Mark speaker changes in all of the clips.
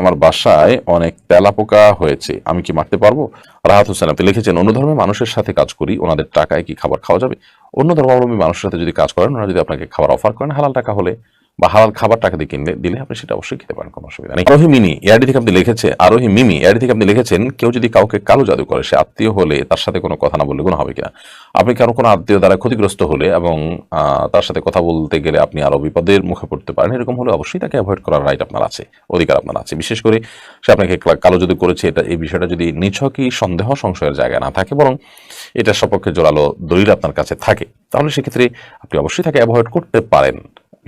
Speaker 1: আমার বাসায় অনেক তেলা পোকা হয়েছে। আমি কি মারতে পারব? রাহাত হোসেন, আপনি লিখেছেন, অন্য ধর্মের মানুষের সাথে কাজ করি, ওনাদের টাকায় কি খাবার খাওয়া যাবে? অন্য ধর্মাবলম্বী মানুষের সাথে যদি কাজ করেন, ওনারা যদি আপনাকে খাবার অফার করেন, হালাল টাকা হলে বা হালাল খাবার টাকা দিয়ে কিনলে দিলে আপনি সেটা অবশ্যই খেতে পারেন, কোনো অসুবিধা নেই। আরোহী মিনি এআরডি থেকে আপনি লিখেছে, আরোহী মিমি, এআরডি থেকে আপনি লিখেছেন, কেউ যদি কাউকে কালো জাদু করে, সে আত্মীয় হলে তার সাথে কোনো কথা না বললে কোনো হবে কিনা? আপনি কারও কোনো আত্মীয় দ্বারা ক্ষতিগ্রস্ত হলে এবং তার সাথে কথা বলতে গেলে আপনি আরও বিপদের মুখে পড়তে পারেন, এরকম হলে অবশ্যই তাকে অ্যাভয়েড করার রাইট আপনার আছে, অধিকার আপনার আছে। বিশেষ করে সে আপনাকে কালো জাদু করেছে, এটা, এই বিষয়টা যদি নিছকই সন্দেহ সংশয়ের জায়গায় না থাকে, বরং এটার সপক্ষে জোরালো দলিল আপনার কাছে থাকে, তাহলে সেক্ষেত্রে আপনি অবশ্যই তাকে অ্যাভয়েড করতে পারেন।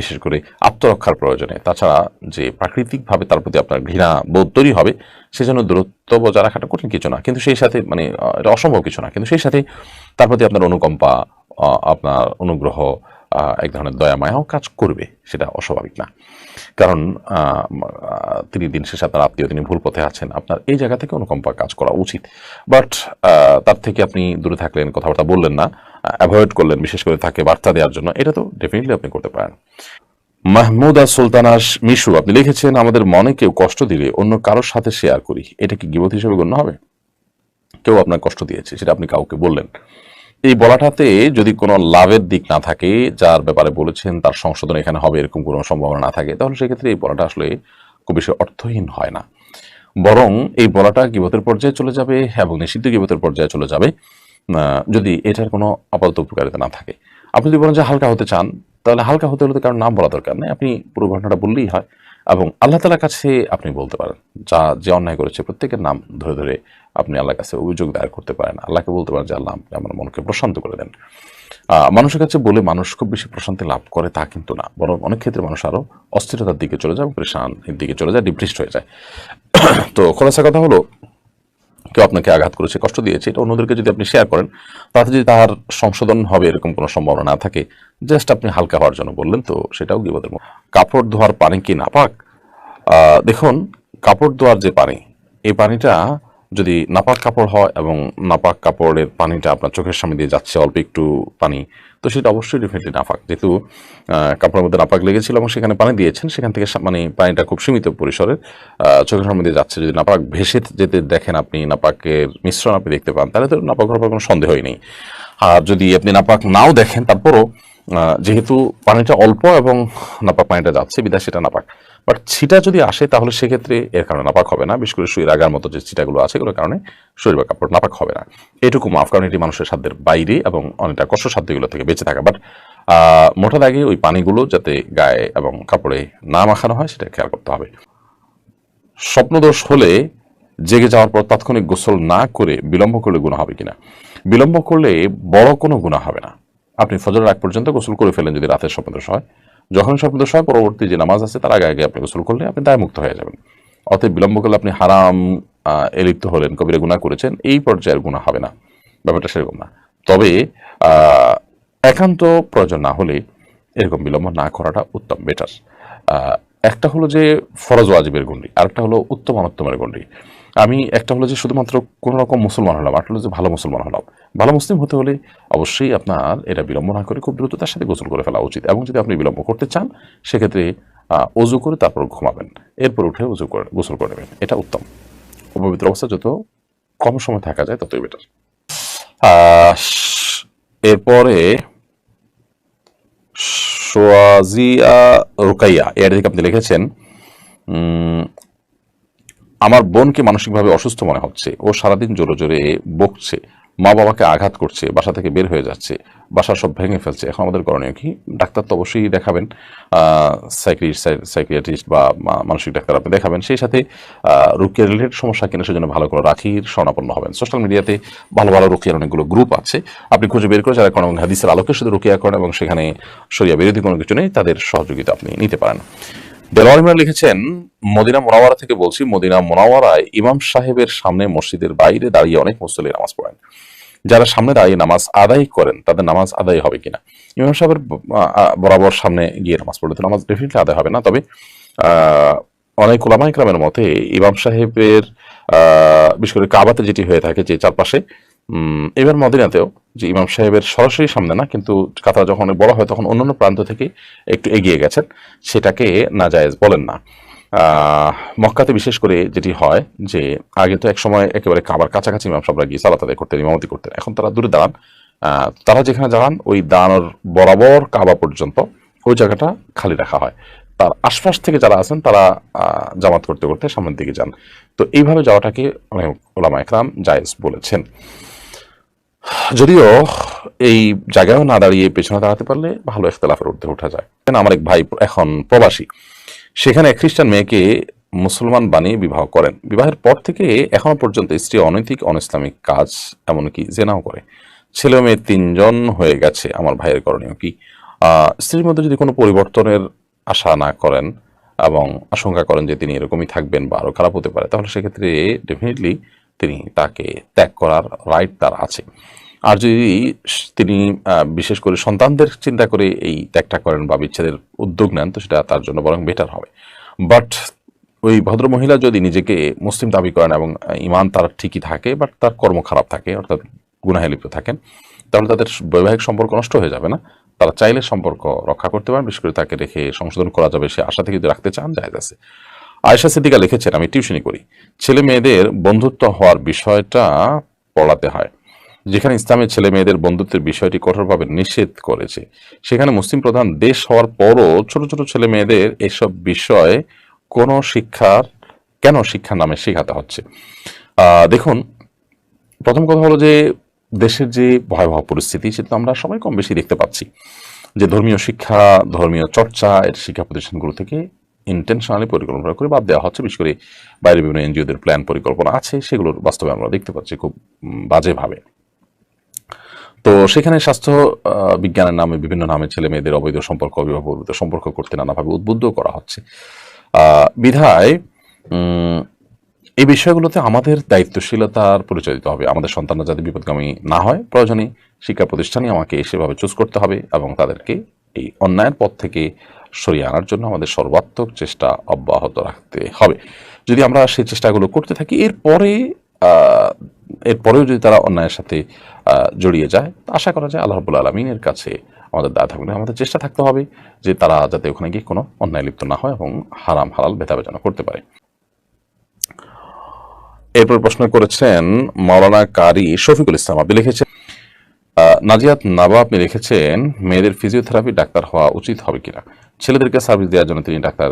Speaker 1: বিশেষ করে আত্মরক্ষার প্রয়োজনে। তাছাড়া যে প্রাকৃতিকভাবে তার প্রতি আপনার ঘৃণা বোধ তৈরি হবে সেজন্য দূরত্ব বজায় রাখাটা কঠিন কিছু না। কিন্তু সেই সাথে মানে এটা অসম্ভব কিছু না। কিন্তু সেই সাথে তার প্রতি আপনার অনুকম্পা আপনার অনুগ্রহ এক ধরনের দয়া মায়াও কাজ করবে, সেটা অস্বাভাবিক না। কারণ তিনি দিন শেষে আপনার আত্মীয়, তিনি ভুল পথে আছেন, আপনার এই জায়গা থেকে অনুকম্পা কাজ করা উচিত। বাট তার থেকে আপনি দূরে থাকলেন, কথাবার্তা বললেন না অ্যাভয়েড করলেন, বিশেষ করে তাকে বার্তা দেওয়ার জন্য, এটা তো ডেফিনেটলি আপনি করতে পারেন। মাহমুদা সুলতানাস মিশু, আপনি লিখেছেন, আমাদের মনে কেউ কষ্ট দিলে অন্য কারোর সাথে শেয়ার করি। এটা কি গিবত হিসেবে গণ্য হবে? কেউ আপনার কষ্ট দিয়েছে, সেটা আপনি কাউকে বললেন। এই বলাটাতে যদি কোনো লাভের দিক না থাকে, যার ব্যাপারে বলেছেন তার সংশোধন এখানে হবে এরকম কোনো সম্ভাবনা না থাকে, তাহলে সেক্ষেত্রে এই বলাটা আসলে খুব বেশি অর্থহীন হয় না। বরং এই বলাটা গিবতের পর্যায়ে চলে যাবে এবং নিষিদ্ধ গিবতের পর্যায়ে চলে যাবে যদি এটার কোনো আপাতত উপকারিতা না থাকে। আপনি যদি বলেন যে হালকা হতে চান, তাহলে হালকা হতে হলে তো কারণ নাম বলা দরকার নেই। আপনি পুরো ঘটনাটা বললেই হয়। এবং আল্লাহ তালার কাছে আপনি বলতে পারেন, যা, যে অন্যায় করেছে প্রত্যেকের নাম ধরে ধরে আপনি আল্লাহর কাছে অভিযোগ দায়ের করতে পারেন। আল্লাহকে বলতে পারেন যে, আল্লাহ, আপনি আমার মনকে প্রশান্ত করে দেন। মানুষের কাছে বলে মানুষ খুব বেশি প্রশান্তি লাভ করে তা কিন্তু না। বরং অনেক ক্ষেত্রে মানুষ আরও অস্থিরতার দিকে চলে যায় এবং পরেশান দিকে চলে যায় ডিপ্রেসড হয়ে যায়। তো খোলাসা কথা হলো কেউ আপনাকে আঘাত করেছে, কষ্ট দিয়েছে, এটা অন্যদেরকে যদি আপনি শেয়ার করেন, তাতে যদি তার সংশোধন হবে এরকম কোনো সম্ভাবনা না থাকে জাস্ট আপনি হালকা হওয়ার জন্য বললেন, তো সেটাও গিবাদের কাপড় ধোয়ার পানি কি না পাক দেখুন, কাপড় ধোয়ার যে পানি, এই পানিটা যদি নাপাক কাপড় হয় এবং নাপাক কাপড়ের পানিটা আপনার চোখের সামনে দিয়ে যাচ্ছে, অল্প একটু পানি, তো সেটা অবশ্যই ডেফিনেটলি নাপাক। যেহেতু কাপড়ের মধ্যে নাপাক লেগেছিল এবং সেখানে পানি দিয়েছেন, সেখান থেকে মানে পানিটা খুব সীমিত পরিসরের চোখের সামনে দিয়ে যাচ্ছে। যদি নাপাক ভেসে যেতে দেখেন আপনি, নাপাকের মিশ্রণ আপনি দেখতে পান, তাহলে তো নাপাক হওয়ার কোনো সন্দেহই নেই। আর যদি আপনি নাপাক নাও দেখেন, তারপরও যেহেতু পানিটা অল্প এবং নাপাক পানিটা যাচ্ছে বিদায় সেটা নাপাক। বাট ছিটা যদি আসে, তাহলে সেক্ষেত্রে এর কারণে নাপাক হবে না। বিশেষ করে শরীর আগার মতো যে ছিটাগুলো আছে, এগুলোর কারণে শরীর বা কাপড় নাপাক হবে না। এটুকু মাফ কারণ, এটি মানুষের সাধ্যের বাইরে এবং অনেকটা কষ্ট সাধ্যগুলো থেকে বেঁচে থাকা। বাট মোটা দাগে ওই পানিগুলো যাতে গায়ে এবং কাপড়ে না মাখানো হয়, সেটা খেয়াল করতে হবে। স্বপ্নদোষ হলে জেগে যাওয়ার পর তাৎক্ষণিক গোসল না করে বিলম্ব করলে গুণা হবে কিনা? বিলম্ব করলে বড় কোনো গুণা হবে না। আপনি ফজর আগ পর্যন্ত গোসল করে ফেলেন যদি রাতের স্বপ্নদোষ হয়। যখন স্বপ্নদোষ হয় পরবর্তী যে নামাজ আছে তার আগে আগে আপনি গোসল করলে আপনি দায়মুক্ত হয়ে যাবেন। অতএব বিলম্ব করলে আপনি হারাম আহ, এ হলেন কবিরা গুণা করেছেন এই পর্যায়ের গুণা হবে না। ব্যাপারটা সেরকম না। তবে একান্ত প্রয়োজন না হলে এরকম বিলম্ব না করাটা উত্তম বেটার একটা হলো যে ফরজ ওয়াজিবের গণ্ডি আরেকটা হলো উত্তম অনুত্তমের গণ্ডি। আমি একটা হলো যে শুধুমাত্র কোনো রকম মুসলমান হলাম, আরেকটা হলো যে ভালো মুসলমান হলাম। ভালো মুসলিম হতে হলে অবশ্যই আপনার এটা বিলম্ব না করে খুব দ্রুত তার সাথে গোসল করে ফেলা উচিত। এবং যদি আপনি বিলম্ব করতে চান, সেক্ষেত্রে অজু করে তারপর ঘুমাবেন। এরপর উঠে অজু করে, গোসল করে নেবেন। এটা উত্তম। অপবিত্র অবস্থা যত কম সময় থাকা যায়, ততই বেটার এরপরে সোয়াজিয়া রুকাইয়া এর দিকে আপনি লিখেছেন আমার বোনকে মানসিকভাবে অসুস্থ মনে হচ্ছে। ও সারাদিন জোরে জোরে বকছে, মা বাবাকে আঘাত করছে, বাসা থেকে বের হয়ে যাচ্ছে, বাসা সব ভেঙে ফেলছে। এখন আমাদের করণীয় কি? ডাক্তার তো অবশ্যই দেখাবেন সাইক্রিয়াটিস্ট বা মানসিক ডাক্তার আপনি দেখাবেন। সেই সাথে রুকিয়া রিলেটেড সমস্যা কিনা সেজন্য ভালো করে রাখির স্বর্ণাপন্ন হবেন। সোশ্যাল মিডিয়াতে ভালো ভালো রুকিয়ার অনেকগুলো গ্রুপ আছে। আপনি খুঁজে বের করে যারা কোনো হাদিসের আলোকে শুধু রুকিয়া করেন এবং সেখানে সরিয়া বিরোধী কোনো কিছু নেই, তাদের সহযোগিতা আপনি নিতে পারেন। দেলোয়ার লিখেছেন, মদিনা মোনাওয়ারা থেকে বলছি, মদিনা মোনাওয়ারায় ইমাম সাহেবের সামনে মসজিদের বাইরে দাঁড়িয়ে অনেক মুসল্লি নামাজ পড়েন। যারা সামনে দাঁড়িয়ে নামাজ আদায় করেন, তাদের নামাজ আদায় হবে কিনা? ইমাম সাহেবের বরাবর সামনে গিয়ে নামাজ পড়লে তো নামাজ ডেফিনেটলি আদায় হবে না, তবে অনেক ওলামা ইকরামের মতে ইমাম সাহেবের বিশেষ করে কাবাতে যেটি হয়ে থাকে যে চারপাশে এবার মদিনাতেও যে ইমাম সাহেবের সরাসরি সামনে না, কিন্তু কাতার যখন বড় হয়, তখন অন্যান্য প্রান্ত থেকে একটু এগিয়ে গেছেন। সেটাকে নাজায়েজ বলেন না। মক্কাতে বিশেষ করে যেটি হয় যে, আগে তো এক সময় একেবারে কাবার কাছাকাছি ইমাম সাহেবরা গিয়ে সালাত আদায় করতেন, ইমামতি করতেন। এখন তারা দূরে দাঁড়ান। তারা যেখানে দাঁড়ান, ওই দাঁড়ানোর বরাবর কাবা পর্যন্ত, ওই জায়গাটা খালি রাখা হয়। তার আশপাশ থেকে যারা আছেন, তারা জামাত করতে করতে সামনের দিকে যান। তো এইভাবে যাওয়াটাকে অনেক ওলামা একরাম জায়েজ বলেছেন। যদিও এই জায়গায়ও না দাঁড়িয়ে পেছনে দাঁড়াতে পারলে ভালো ইখতলাফের ঊর্ধ্বে ওঠা যায়। আমার এক ভাই এখন প্রবাসী। সেখানে এক খ্রিস্টান মেয়েকে মুসলমান বানিয়ে বিবাহ করেন। বিবাহের পর থেকে এখনও পর্যন্ত স্ত্রী অনৈতিক অনইসলামিক কাজ, এমনকি জেনাও করে। ছেলে মেয়ে তিনজন হয়ে গেছে আমার ভাইয়ের করণীয় কি? স্ত্রীর মধ্যে যদি কোনো পরিবর্তনের আশা না করেন এবং আশঙ্কা করেন যে তিনি এরকমই থাকবেন বা আরও খারাপ হতে পারে, তাহলে সেক্ষেত্রে ডেফিনেটলি তিনি তাকে ত্যাগ করার রাইট তার আছে। আর যদি তিনি বিশেষ করে সন্তানদের চিন্তা করে এই ত্যাগটা করেন বা বিচ্ছেদের উদ্যোগ নেন, তো সেটা তার জন্য বরং বেটার হবে। বাট ওই ভদ্র মহিলা যদি নিজেকে মুসলিম দাবি করেন এবং ইমান তার ঠিকই থাকে বাট তার কর্ম খারাপ থাকে, অর্থাৎ গুনাহে লিপ্ত থাকেন, তাহলে তাদের বৈবাহিক সম্পর্ক নষ্ট হয়ে যাবে না। তারা চাইলে সম্পর্ক রক্ষা করতে পারেন, বিশেষ করে তাকে রেখে সংশোধন করা যাবে, সে আশা থেকে যদি রাখতে চান জায়গা আছে। আয়েশা সিদ্দিকা লিখেছেন, আমি টিউশনি করি, ছেলে মেয়েদের বন্ধুত্ব হওয়ার বিষয়টা পড়াতে হয়। যেখানে ইসলামের ছেলে মেয়েদের বন্ধুত্বের বিষয়টি কঠোরভাবে নিষেধ করেছে। সেখানে মুসলিম প্রধান দেশ হওয়ার পরও ছোট ছোট ছেলে মেয়েদের এসব বিষয়ে কোনো শিক্ষার, কেন শিক্ষার নামে শেখাতে হচ্ছে? দেখুন, প্রথম কথা হলো যে দেশের যে ভয়াবহ পরিস্থিতি সেটা আমরা সবাই কম বেশি দেখতে পাচ্ছি। যে ধর্মীয় শিক্ষা, ধর্মীয় চর্চা, এর শিক্ষা প্রতিষ্ঠানগুলো থেকে ইন্টেনশনালি পরিকল্পনা করে বাদ দেওয়া হচ্ছে। বিশেষ করে বাইরে বিভিন্ন এনজিওদের প্ল্যান পরিকল্পনা আছে, সেগুলোর বাস্তবে আমরা দেখতে পাচ্ছি খুব বাজেভাবে। তো সেখানে স্বাস্থ্য বিজ্ঞানের নামে বিভিন্ন নামে ছেলে মেয়েদের অবৈধ সম্পর্ক, অবিবাহ সম্পর্ক করতে নানাভাবে উদ্বুদ্ধ করা হচ্ছে। বিধায় এই বিষয়গুলোতে আমাদের দায়িত্বশীলতার পরিচয় দিতে হবে। আমাদের সন্তানরা যাতে বিপদগামী না হয়, প্রয়োজনে শিক্ষা প্রতিষ্ঠানে আমাকে সেভাবে চুজ করতে হবে এবং তাদেরকে এই অন্যায়ের পথ থেকে সরিয়ে আনার জন্য আমাদের সর্বাত্মক চেষ্টা অব্যাহত রাখতে হবে। যদি আমরা সেই চেষ্টাগুলো করতে থাকি, এরপরে এরপরেও যদি তারা অন্যায়ের সাথে জড়িয়ে যায়, আশা করা যায় আল্লাহ রবুল আলমিনের কাছে আমাদের দায় থাকবে আমাদের চেষ্টা থাকতে হবে যে তারা যাতে ওখানে গিয়ে কোনো অন্যায় লিপ্ত না হয় এবং হারাম, হালাল ভেদাভেদানো করতে পারে। এরপর প্রশ্ন করেছেন, মাওলানা কারি শফিকুল ইসলাম, আপনি লিখেছেন নাজিয়াত নাবা আপনি লিখেছেন, মেয়েদের ফিজিওথেরাপি ডাক্তার হওয়া উচিত হবে কিনা? ছেলেদেরকে সার্ভিস দেওয়ার জন্য তিনি ডাক্তার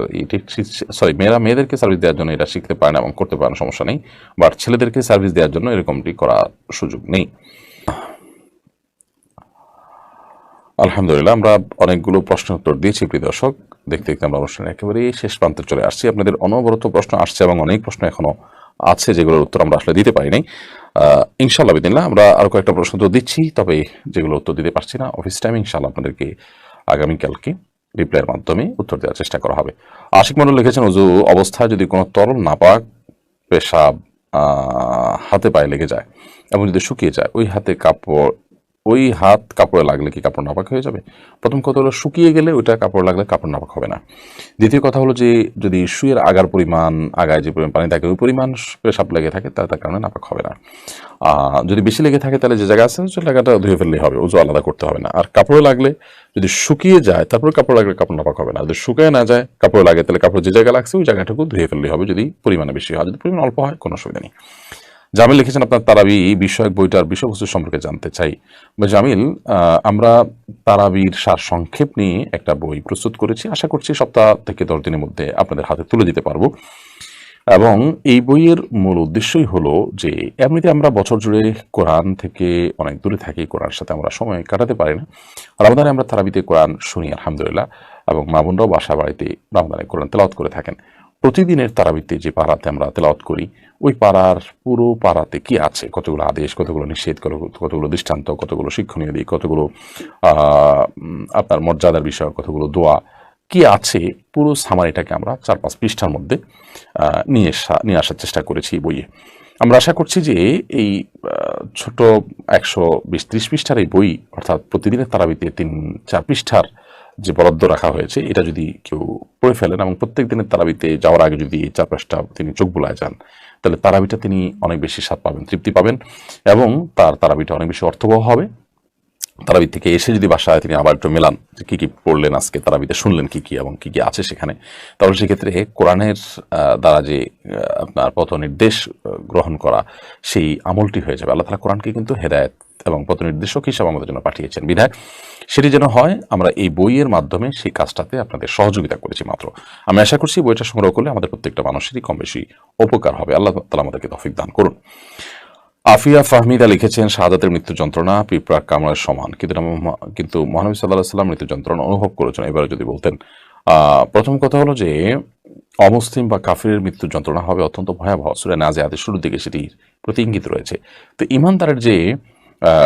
Speaker 1: সরি মেয়েরা, মেয়েদেরকে সার্ভিস দেওয়ার জন্য এটা শিখতে পারেন এবং করতে পারেন সমস্যা নেই। বাট ছেলেদেরকে সার্ভিস দেওয়ার জন্য এরকমটি করার সুযোগ নেই। আলহামদুলিল্লাহ, আমরা অনেকগুলো প্রশ্ন উত্তর দিয়েছি, প্রিয় দর্শক। দেখতে দেখতে আমরা অনুষ্ঠানের একেবারে শেষ প্রান্তে চলে আসছি। আপনাদের অনবরত প্রশ্ন আসছে এবং অনেক প্রশ্ন এখনও আছে যেগুলোর উত্তর আমরা আসলে দিতে পারি নাই ইনশাল্লাহ বিদিনলা আমরা আরও কয়েকটা প্রশ্ন তো দিচ্ছি, তবে যেগুলো উত্তর দিতে পারছি না অফিস টাইম ইনশাল্লাহ আপনাদেরকে আগামীকালকে রিপ্লাইয়ের মাধ্যমে উত্তর দেওয়ার চেষ্টা করা হবে। আশিক মন্ডল লিখেছেন উজু অবস্থায় যদি কোনো তরল নাপাক পেশাব হাতে পায়ে লেগে যায় এবং যদি শুকিয়ে যায়, ওই হাতে কাপড় ওই হাত কাপড়ে লাগলে কি কাপড় নাপাক হয়ে যাবে? প্রথম কথা হলো শুকিয়ে গেলে ওইটা কাপড় লাগলে কাপড় নাপাক হবে না। দ্বিতীয় কথা হলো যে যদি শুয়ের আগার পরিমাণ, আগায় যে পরিমাণ পানি থাকে ওই পরিমাণ পেশাব লেগে থাকে, তাহলে তার কারণে নাপাক হবে না। যদি বেশি লেগে থাকে, তাহলে যে জায়গা আছে ওই জায়গাটা ধুয়ে ফেললেই হবে, ওজু আলাদা করতে হবে না। আর কাপড়ে লাগলে যদি শুকিয়ে যায়, তারপরে কাপড় লাগলে কাপড় নাপাক হবে না। যদি শুকিয়ে না যায়, কাপড় লাগে, তাহলে কাপড় যে জায়গা লাগছে, ওই জায়গাটাকে ধুয়ে ফেললেই হবে, যদি পরিমাণে বেশি হয়, যদি পরিমাণ অল্প হয়, কোনো অসুবিধা নেই। জামিল লিখেছেন, আপনার তারাবি বিষয়ক বইটার বিষয়বস্তু সম্পর্কে জানতে চাই। জামিল আমরা তারাবির সার সংক্ষেপ নিয়ে একটা বই প্রস্তুত করেছি। আশা করছি সপ্তাহ থেকে দশ দিনের মধ্যে আপনাদের হাতে তুলে দিতে পারব। এবং এই বইয়ের মূল উদ্দেশ্যই হলো যে, এমনিতে আমরা বছর জুড়ে কোরআন থেকে অনেক দূরে থাকি। কোরআনের সাথে আমরা সময় কাটাতে পারি না। রমাদানে আমরা তারাবিতে কোরআন শুনি, আলহামদুলিল্লাহ। এবং মা বোনরাও বাসা বাড়িতে রমাদানে কোরআন তেলাওয়াত করে থাকেন। প্রতিদিনের তারাবিতে যে পাড়াতে আমরা তেলাওয়াত করি ওই পাড়ার পুরো পাড়াতে কি আছে? কতগুলো আদেশ, কতগুলো নিষেধ, কত- কতগুলো দৃষ্টান্ত, কতগুলো শিক্ষণীয় দিক, কতগুলো আপনার মর্যাদার বিষয়, কতগুলো দোয়া কি আছে? পুরো সামারিটাকে আমরা চার পাঁচ পৃষ্ঠার মধ্যে নিয়ে নিয়ে আসার চেষ্টা করেছি বইয়ে। আমরা আশা করছি যে এই ছোট একশো বিশ ত্রিশ পৃষ্ঠার এই বই, অর্থাৎ প্রতিদিনের তারাবিতে তিন, চার পৃষ্ঠার যে বরাদ্দ রাখা হয়েছে, এটা যদি কেউ পড়ে ফেলেন এবং প্রত্যেক দিনের তারাবিতে যাওয়ার আগে যদি এই চার পাঁচটা তিনি চোখ বুলায় যান তাহলে তারাবিটা তিনি অনেক বেশি স্বাদ পাবেন, তৃপ্তি পাবেন এবং তার তারাবিটা অনেক বেশি অর্থবহ হবে। তারাবি থেকে এসে যদি বাসায় তিনি আবার একটু মেলান যে কী কী পড়লেন আজকে, তারাবিতে শুনলেন কি কি এবং কি কি আছে সেখানে, তাহলে সেক্ষেত্রে কোরআনের দ্বারা যে আপনার পথ নির্দেশ গ্রহণ করা সেই আমলটি হয়ে যাবে। আল্লাহ তালা কোরআনকে কিন্তু হেদায়ত এবং পথ নির্দেশক হিসাবে আমাদের জন্য পাঠিয়েছেন বিধায় সেটি যেন হয়, আমরা এই বইয়ের মাধ্যমে সেই কাজটাতে আপনাদের সহযোগিতা করেছি মাত্র। আমি আশা করছি বইটা সংগ্রহ করলে আমাদের প্রত্যেকটা মানুষেরই কম বেশি উপকার হবে। আল্লাহ তালা আমাদেরকে তফিক দান করুন। আফিয়া ফাহমিদা লিখেছেন, শাহাদাতের মৃত্যু যন্ত্রণা পিঁপড়ার কামড়ের সমান। কিন্তু কিন্তু মহানবী সাল্লাহ সাল্লাম মৃত্যু যন্ত্রণা অনুভব করেছেন। এবারে যদি বলতেন প্রথম কথা হলো যে, অমুসলিম বা কাফিরের মৃত্যু যন্ত্রণা হবে অত্যন্ত ভয়াবহ। সুরে নাজে আদের শুরুর দিকে সেটির প্রতি ইঙ্গিত রয়েছে। তো ইমানদারের যে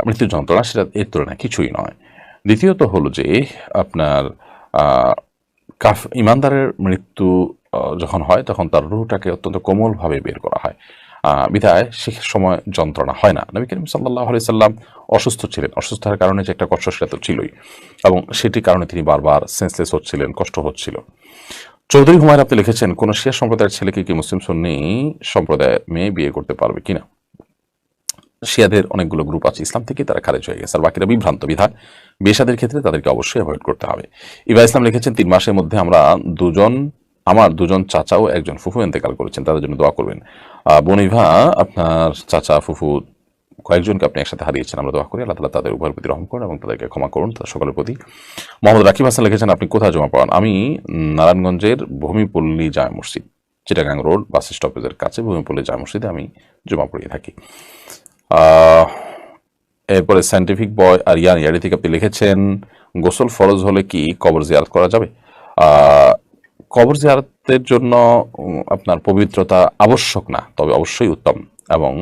Speaker 1: মৃত্যু যন্ত্রণা, সেটা এর তুলনায় কিছুই নয়। দ্বিতীয়ত হলো যে, আপনার কাফ, ইমানদারের মৃত্যু যখন হয়, তখন তার রুহটাকে অত্যন্ত কোমলভাবে বের করা হয়। বিধায় সে সময় যন্ত্রণা হয় না। নবী করিম সাল্লাহ আলি সাল্লাম অসুস্থ ছিলেন। অসুস্থতার কারণে যে একটা কষ্ট সেটা তো ছিলই। এবং সেটির কারণে তিনি বারবার সেন্সলেস হচ্ছিলেন, কষ্ট হচ্ছিল। চৌধুরী হুমায়ুন আপনি লিখেছেন, কোন শিয়া সম্প্রদায়ের ছেলেকে কি মুসলিম সুন্নি সম্প্রদায়ের মেয়ে বিয়ে করতে পারবে কিনা? শিয়াদের অনেকগুলো গ্রুপ আছে। ইসলাম থেকে তারা খারেজ হয়ে গেছে। আর বাকিরা বিভ্রান্ত বিধায় বিয়েসাদের ক্ষেত্রে তাদেরকে অবশ্যই অ্যাভয়েড করতে হবে। ইবা ইসলাম লিখেছেন, তিন মাসের মধ্যে আমরা দুজন, আমার দুজন চাচা ও একজন ফুফু ইন্তেকাল করেছেন। তাদের জন্য দোয়া করবেন। বনিভা আপনার চাচা, ফুফু কয়েকজনকে আপনি একসাথে হারিয়েছেন। আমরা দোয়া করি, আল্লাহ তালা তাদের উভয়ের প্রতি রহম করুন এবং তাদেরকে ক্ষমা করুন, তাদের সকলের প্রতি। মোহাম্মদ রাকিব হাসান লিখেছেন, আপনি কোথায় জমা পড়ান আমি নারায়ণগঞ্জের ভূমিপল্লী জায় মসজিদ, চিটাগাং রোড বাস স্টপেজের কাছে ভূমিপল্লী জায় মসজিদে আমি জমা পড়িয়ে থাকি। এরপরে সায়েন্টিফিক বয় আর ইয়ান ইয়ারি থেকে আপনি লিখেছেন, গোসল ফরজ হলে কি কবর জিয়ারত করা যাবে? কবর জিয়ারতের জন্য আপনার পবিত্রতা আবশ্যক না, তবে অবশ্যই উত্তম। এবং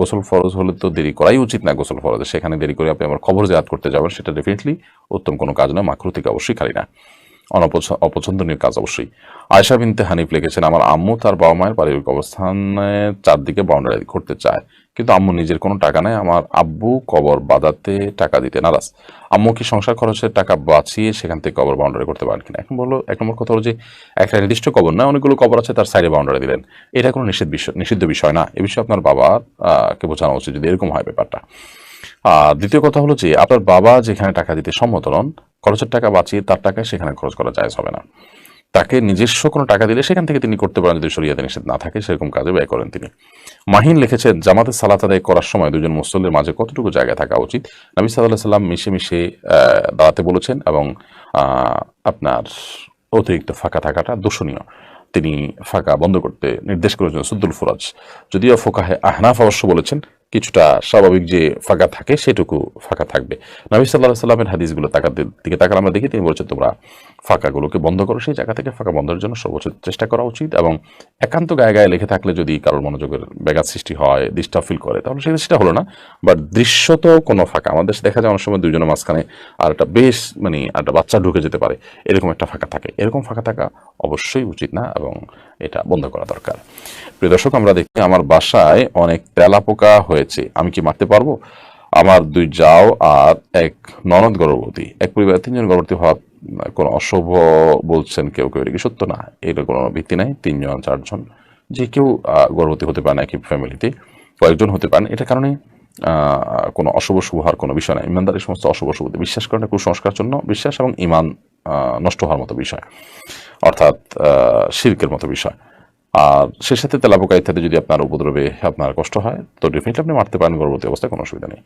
Speaker 1: গোসল ফরজ হলে তো দেরি করাই উচিত না গোসল ফরজে। সেখানে দেরি করে আপনি আবার কবর জিয়ারত করতে যাবেন, সেটা ডেফিনেটলি উত্তম কোনো কাজ নয় মাকরু থেকে অবশ্যই খালি না। অপছন্দনীয় কাজ অবশ্যই। আয়সা বিনতে হানিফ লিখেছেন, আমার আম্মু তার বাবা মায়ের পারিবারিক অবস্থানের চারদিকে বাউন্ডারি করতে চায়, কিন্তু আম্মু নিজের কোনো টাকা নেই আমার আব্বু কবর বাঁধাতে টাকা দিতে নারাজ। আম্মু কি সংসার খরচের টাকা বাঁচিয়ে সেখান থেকে কবর বাউন্ডারি করতে পারেন কিনা? এখন বলল, এক নম্বর কথা হলো যে, একটা নির্দিষ্ট কবর না, অনেকগুলো কবর আছে, তার সাইডে বাউন্ডারি দিলেন। এটা কোনো নিষেধ বিষয় নিষিদ্ধ বিষয় না। এ বিষয়ে আপনার বাবা কে বোঝানো উচিত যদি এরকম হয় ব্যাপারটা। আর দ্বিতীয় কথা হলো যে, আপনার বাবা যেখানে টাকা দিতে সম্মত নন খরচের টাকা বাঁচিয়ে তার টাকায় সেখানে খরচ করা যায় হবে না। তাকে নিজস্ব কোনো টাকা দিলে সেখান থেকে তিনি করতে পারেন যদি শরিয়াতে নিষেধ না থাকে, সেরকম কাজে ব্যয় করেন তিনি। মাহিন লিখেছেন জামাতে সালাত আদায় করার সময় দুজন মুসল্লির মাঝে কতটুকু জায়গা থাকা উচিত? নবী সাল্লাহ সাল্লাম মিশে মিশে দাঁড়াতে বলেছেন এবং আপনার অতিরিক্ত ফাঁকা থাকাটা দূষণীয়। তিনি ফাঁকা বন্ধ করতে নির্দেশ করেছেন সুদ্দুল ফুরাজ। যদিও ফোকাহে আহনাফ অবশ্য বলেছেন কিছুটা স্বাভাবিক যে ফাঁকা থাকে সেটুকু ফাঁকা থাকবে। নবী সাল্লাহ সাল্লামের হাদিসগুলো তাকার দিকে তাকালে আমরা দেখি, তিনি বলেছেন, তোমরা ফাঁকাগুলোকে বন্ধ করো, সেই জায়গা থেকে ফাঁকা বন্ধের জন্য সর্বোচ্চ চেষ্টা করা উচিত এবং একান্ত গায়ে গায়ে লেখে থাকলে যদি কারোর মনোযোগের ব্যাঘাত সৃষ্টি হয় ডিস্টার্ব ফিল করে, তাহলে সেটা সেটা হলো না। বাট দৃশ্যত কোনো ফাঁকা। আমাদের দেখা যায় অনেক সময় দুজনের মাঝখানে আর একটা বেশ মানে একটা বাচ্চা ঢুকে যেতে পারে। এরকম একটা ফাঁকা থাকে। এরকম ফাঁকা থাকা অবশ্যই উচিত না এবং এটা বন্ধ করা দরকার। প্রিয় দর্শক, আমরা দেখি আমার বাসায় অনেক তেলা পোকা হয়েছে, আমি কি মারতে পারব? আমার দুই যাও আর এক ননদ গর্ভবতী। এক পরিবারের তিনজন গর্ভবতী হওয়া কোনো অশুভ বলছেন কেউ কেউ, এটা সত্য? না, এর কোনো ভিত্তি নাই। তিনজন, চারজন, যে কেউ গর্ভবতী হতে পারে না একই ফ্যামিলিতে কয়েকজন হতে পারেন এটা কারণে কোনো অশুভ, শুভ হওয়ার কোনো বিষয় না ইমানদার এই সমস্ত অশুভ, শুভতে বিশ্বাস করেন কুসংস্কার জন্য বিশ্বাস এবং ইমান নষ্ট হওয়ার মতো বিষয়। অর্থাৎ শিরকের মতো বিষয়। আর সে সাথে তেলাপোকা ইত্যাদি যদি আপনার উপদ্রবে আপনার কষ্ট হয়, তো ডেফিনেটলি আপনি মারতে পারেন গর্ভবতী অবস্থায় কোনো অসুবিধা নেই।